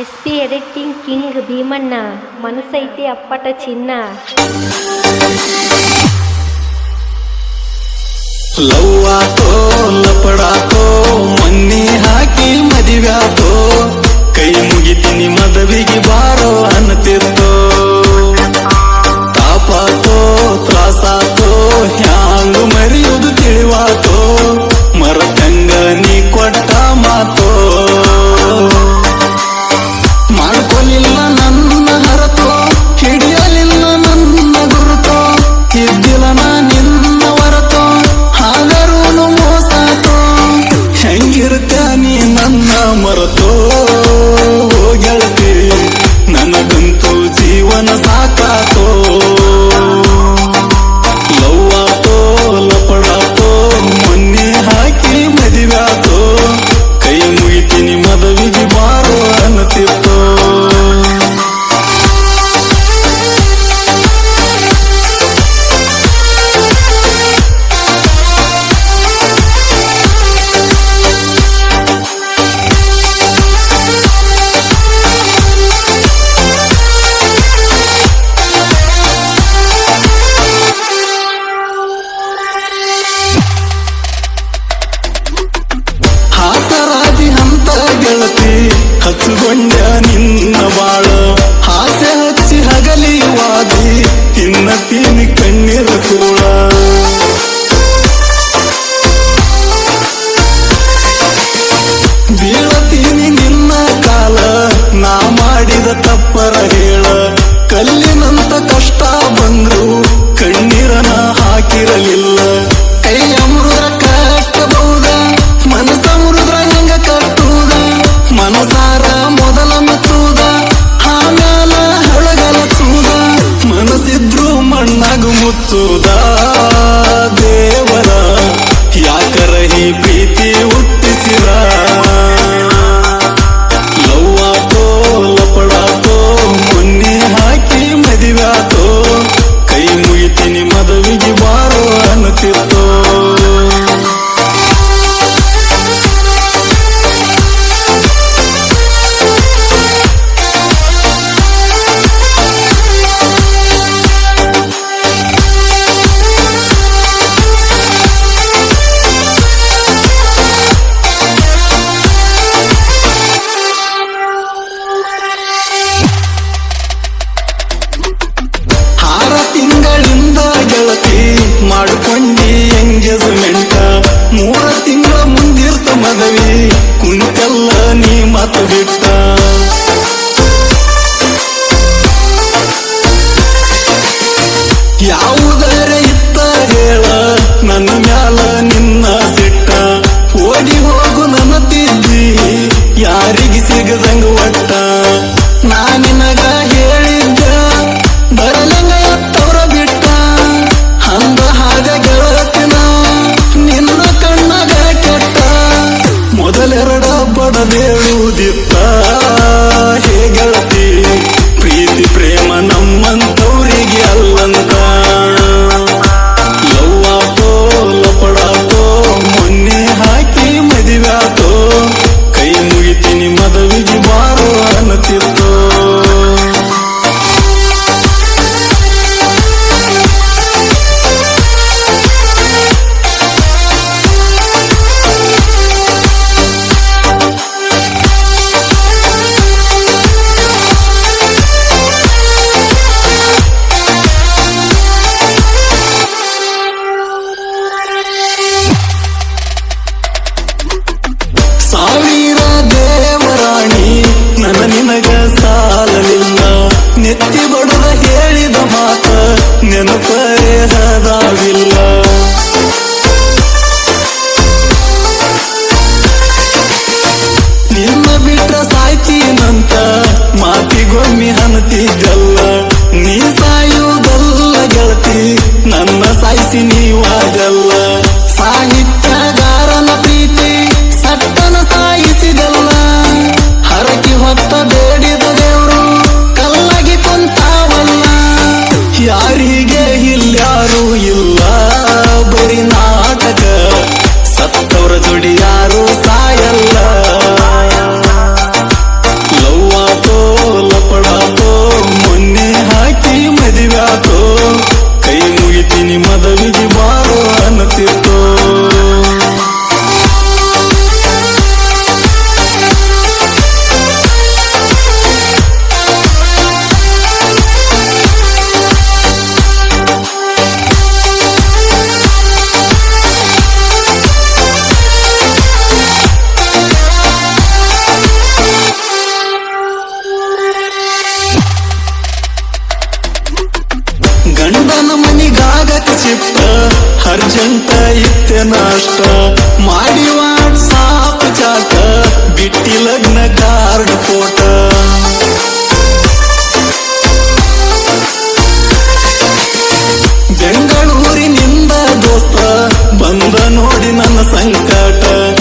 S P editing king Bheemanna మనసైతే అప్పట చిన్న. లవ్వాతో లపడాతో সুদা ಗೆಳತಿನ ನಿನ್ನ ಕಣ್ಣಗ ಕೆಟ್ಟ. ಮೊದಲೆರಡ ಬಡದೇವ. Claro ನನ್ನ ಸಂಕಟ.